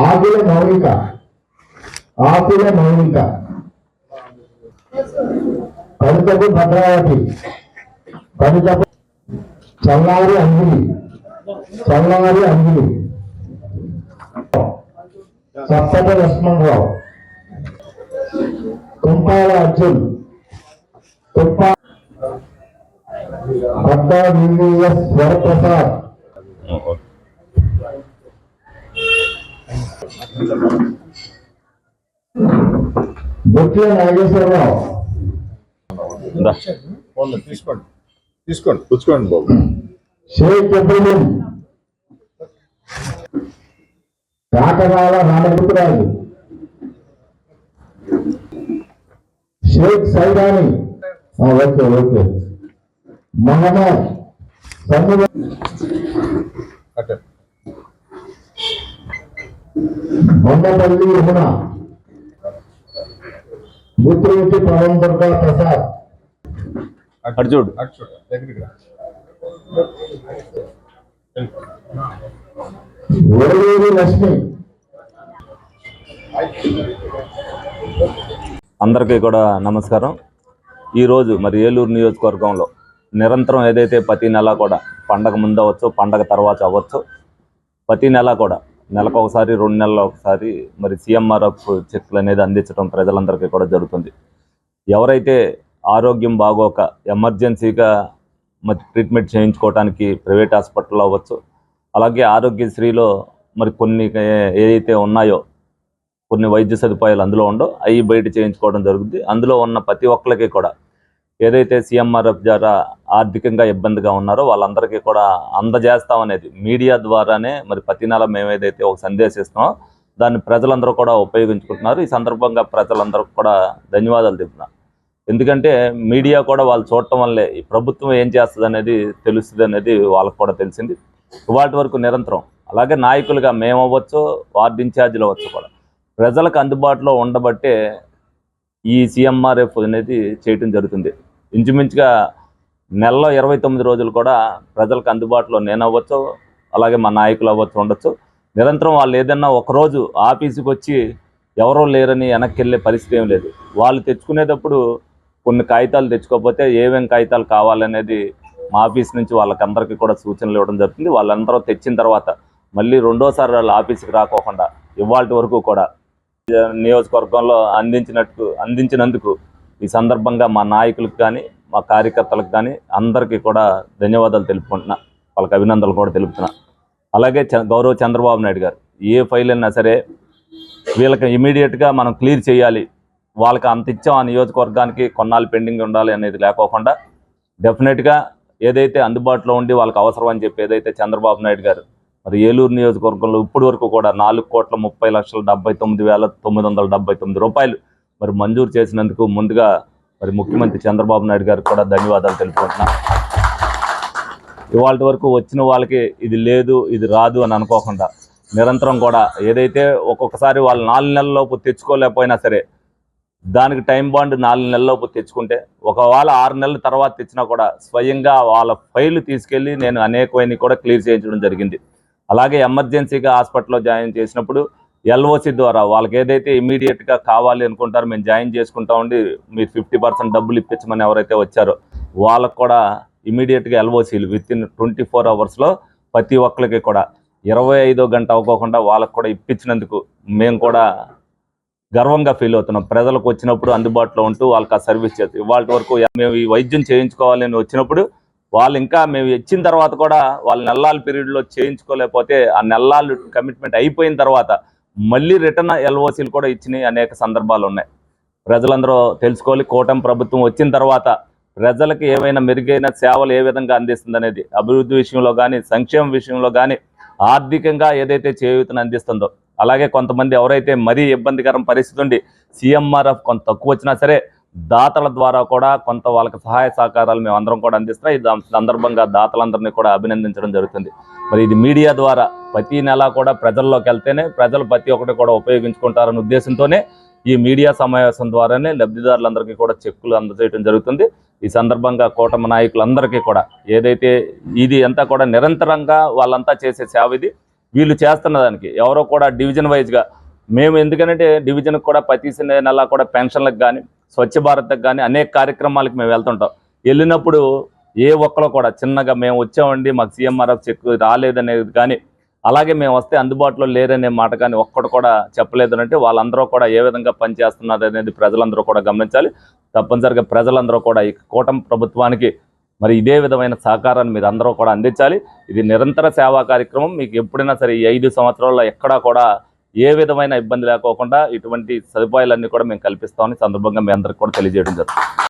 ఆకుల మౌనిక. ఆకుల మౌనిక. కవితకు భద్రావతి. కవితకు చల్లారి అంగిలి చల్లారి అంగిలి చప్పట లక్ష్మణరావు కుంపాల అర్జున్. కుంపా అడ్డా వివిఎస్ వరప్రసాద్ బొట్ల నాగేశ్వరరావు. తీసుకోండి. తీసుకోండి. పుచ్చుకోండి బాబు. షేక్ ఇబ్రహీం కాకరాల రామగుతురాజు షేక్ సైదాని. Okay okay. మహమ్మద్ అట్టే బొమ్మపల్లి యమున. గుత్తురెడ్డి పవన్ దుర్గా ప్రసాద్. ఓడూరి లక్ష్మి. అందరికీ కూడా నమస్కారం. ఈరోజు మరి ఏలూరు నియోజకవర్గంలో నిరంతరం ఏదైతే ప్రతి నెల కూడా పండగ ముందు అవ్వచ్చు పండగ తర్వాత అవ్వచ్చు ప్రతి నెల కూడా నెలకు ఒకసారి రెండు నెలలు ఒకసారి మరి సీఎంఆర్ఎఫ్ చెక్లు అనేది అందించడం ప్రజలందరికీ కూడా జరుగుతుంది. ఎవరైతే ఆరోగ్యం బాగోక ఎమర్జెన్సీగా మరి ట్రీట్మెంట్ చేయించుకోవడానికి ప్రైవేట్ హాస్పిటల్లో అవ్వచ్చు అలాగే ఆరోగ్యశ్రీలో మరి కొన్ని ఏదైతే ఉన్నాయో కొన్ని వైద్య సదుపాయాలు అందులో ఉండవు అవి బయట చేయించుకోవడం జరుగుతుంది అందులో ఉన్న ప్రతి ఒక్కరికి కూడా ఏదైతే సీఎంఆర్ఎఫ్ ద్వారా ఆర్థికంగా ఇబ్బందిగా ఉన్నారో వాళ్ళందరికీ కూడా అందజేస్తామనేది మీడియా ద్వారానే మరి ప్రతి నెల మేము ఏదైతే ఒక సందేశిస్తున్నామో దాన్ని ప్రజలందరూ కూడా ఉపయోగించుకుంటున్నారు. ఈ సందర్భంగా ప్రజలందరూ కూడా ధన్యవాదాలు చెప్తున్నారు ఎందుకంటే మీడియా కూడా వాళ్ళు చూడటం వల్లే ఈ ప్రభుత్వం ఏం చేస్తుంది అనేది తెలుస్తుంది అనేది వాళ్ళకు కూడా తెలిసింది. ఇవాటి వరకు నిరంతరం అలాగే నాయకులుగా మేము అవ్వచ్చు వార్డు ఇన్ఛార్జీలు అవ్వచ్చు కూడా ప్రజలకు అందుబాటులో ఉండబట్టే ఈ సీఎంఆర్ఎఫ్ అనేది చేయటం జరుగుతుంది. ఇంచుమించుగా నెలలో ఇరవై తొమ్మిది రోజులు కూడా ప్రజలకు అందుబాటులో నేను అవ్వచ్చు అలాగే మా నాయకులు అవ్వచ్చు ఉండొచ్చు. నిరంతరం వాళ్ళు ఏదన్నా ఒకరోజు ఆఫీసుకి వచ్చి ఎవరో లేరని వెనక్కి వెళ్ళే పరిస్థితి ఏం లేదు. వాళ్ళు తెచ్చుకునేటప్పుడు కొన్ని కాగితాలు తెచ్చుకోకపోతే ఏమేం కాగితాలు కావాలనేది మా ఆఫీస్ నుంచి వాళ్ళకందరికీ కూడా సూచనలు ఇవ్వడం జరుగుతుంది. వాళ్ళందరూ తెచ్చిన తర్వాత మళ్ళీ రెండోసారి వాళ్ళు ఆఫీస్కి రాకోకుండా ఇవాళ వరకు కూడా నియోజకవర్గంలో అందించినట్టు అందించినందుకు ఈ సందర్భంగా మా నాయకులకు కానీ మా కార్యకర్తలకు కానీ అందరికీ కూడా ధన్యవాదాలు తెలుపుకుంటున్నా. వాళ్ళకి అభినందనలు కూడా తెలుపుతున్నా. అలాగే గౌరవ చంద్రబాబు నాయుడు గారు ఏ ఫైల్ అయినా సరే వీళ్ళకి ఇమీడియట్గా మనం క్లియర్ చేయాలి. వాళ్ళకి అంత ఇచ్చాం ఆ నియోజకవర్గానికి కొన్నాళ్ళు పెండింగ్ ఉండాలి అనేది లేకోకుండా డెఫినెట్గా ఏదైతే అందుబాటులో ఉండి వాళ్ళకి అవసరం అని చెప్పి ఏదైతే చంద్రబాబు నాయుడు గారు మరి ఏలూరు నియోజకవర్గంలో ఇప్పటి వరకు కూడా నాలుగు కోట్ల ముప్పై లక్షల డెబ్బై తొమ్మిది వేల తొమ్మిది వందల డెబ్బై తొమ్మిది రూపాయలు మరి మంజూరు చేసినందుకు ముందుగా మరి ముఖ్యమంత్రి చంద్రబాబు నాయుడు గారికి కూడా ధన్యవాదాలు తెలుపుకుంటున్నా. ఇవాళ వరకు వచ్చిన వాళ్ళకి ఇది లేదు ఇది రాదు అని అనుకోకుండా నిరంతరం కూడా ఏదైతే ఒక్కొక్కసారి వాళ్ళు నాలుగు నెలలలోపు తెచ్చుకోలేకపోయినా సరే దానికి టైం బాండ్ నాలుగు నెలలలోపు తెచ్చుకుంటే ఒకవేళ ఆరు నెలల తర్వాత తెచ్చినా కూడా స్వయంగా వాళ్ళ ఫైల్ తీసుకెళ్ళి నేను అనేకమైన కూడా క్లియర్ చేయించడం జరిగింది. అలాగే ఎమర్జెన్సీగా హాస్పిటల్లో జాయిన్ చేసినప్పుడు ఎల్ఓసి ద్వారా వాళ్ళకి ఏదైతే ఇమీడియట్గా కావాలి అనుకుంటారో మేము జాయిన్ చేసుకుంటా ఉండి మీరు ఫిఫ్టీ పర్సెంట్ డబ్బులు ఇప్పించమని ఎవరైతే వచ్చారో వాళ్ళకు కూడా ఇమీడియట్గా ఎల్ఓసీలు విత్ ఇన్ ట్వంటీ ఫోర్ అవర్స్లో ప్రతి ఒక్కరికి కూడా. ఇరవై ఐదో గంట అవ్వకోకుండా వాళ్ళకు కూడా ఇప్పించినందుకు మేము కూడా గర్వంగా ఫీల్ అవుతున్నాం. ప్రజలకు వచ్చినప్పుడు అందుబాటులో ఉంటూ వాళ్ళకి ఆ సర్వీస్ చేస్తాం ఇవాళ వరకు మేము ఈ వైద్యం చేయించుకోవాలని వచ్చినప్పుడు వాళ్ళు ఇంకా మేము ఇచ్చిన తర్వాత కూడా వాళ్ళు నెల్లాల పీరియడ్లో చేయించుకోలేకపోతే ఆ నెల్లాలు కమిట్మెంట్ అయిపోయిన తర్వాత మళ్ళీ రిటర్న్ ఎల్ఓసీలు కూడా ఇచ్చినాయి అనేక సందర్భాలు ఉన్నాయి. ప్రజలందరూ తెలుసుకోవాలి కూటమి ప్రభుత్వం వచ్చిన తర్వాత ప్రజలకు ఏమైనా మెరుగైన సేవలు ఏ విధంగా అందిస్తుంది అనేది అభివృద్ధి విషయంలో కానీ సంక్షేమ విషయంలో కానీ ఆర్థికంగా ఏదైతే చేయూతను అందిస్తుందో అలాగే కొంతమంది ఎవరైతే మరీ ఇబ్బందికరం పరిస్థితి ఉండి సీఎంఆర్ఎఫ్ కొంత తక్కువ వచ్చినా సరే దాతల ద్వారా కూడా కొంత వాళ్ళకి సహాయ సహకారాలు మేము అందరం కూడా అందిస్తున్నాం. ఈ సందర్భంగా దాతలందరినీ కూడా అభినందించడం జరుగుతుంది. మరి ఇది మీడియా ద్వారా ప్రతి నెల కూడా ప్రజల్లోకి వెళ్తేనే ప్రజలు ప్రతి ఒక్కటి కూడా ఉపయోగించుకుంటారనే ఉద్దేశంతోనే ఈ మీడియా సమావేశం ద్వారానే లబ్ధిదారులందరికీ కూడా చెక్కులు అందజేయడం జరుగుతుంది. ఈ సందర్భంగా కూటమి నాయకులందరికీ కూడా ఏదైతే ఇది అంతా కూడా నిరంతరంగా వాళ్ళంతా చేసే సేవ ఇది వీళ్ళు చేస్తున్న దానికి ఎవరో కూడా డివిజన్ వైజ్గా మేము ఎందుకంటే డివిజన్కి కూడా ప్రతి నెల కూడా పెన్షన్లకు కానీ స్వచ్ఛ భారత్కి కానీ అనేక కార్యక్రమాలకు మేము వెళ్తుంటాం. వెళ్ళినప్పుడు ఏ ఒక్కరు కూడా చిన్నగా మేము వచ్చామండి మాకు సీఎంఆర్ఎఫ్ చెక్ రాలేదనేది కానీ అలాగే మేము వస్తే అందుబాటులో లేరనే మాట కానీ ఒక్కడు కూడా చెప్పలేదు అంటే వాళ్ళందరూ కూడా ఏ విధంగా పనిచేస్తున్నారు అనేది ప్రజలందరూ కూడా గమనించాలి. తప్పనిసరిగా ప్రజలందరూ కూడా ఈ కూటమి ప్రభుత్వానికి మరి ఇదే విధమైన సహకారాన్ని మీరు అందరూ కూడా అందించాలి. ఇది నిరంతర సేవా కార్యక్రమం. మీకు ఎప్పుడైనా సరే ఈ ఐదు సంవత్సరాల్లో ఎక్కడా కూడా ఏ విధమైన ఇబ్బంది లేకోకుండా ఇటువంటి సదుపాయాలన్నీ కూడా మేము కల్పిస్తామని సందర్భంగా మీ అందరికి కూడా తెలియజేయడం జరుగుతుంది.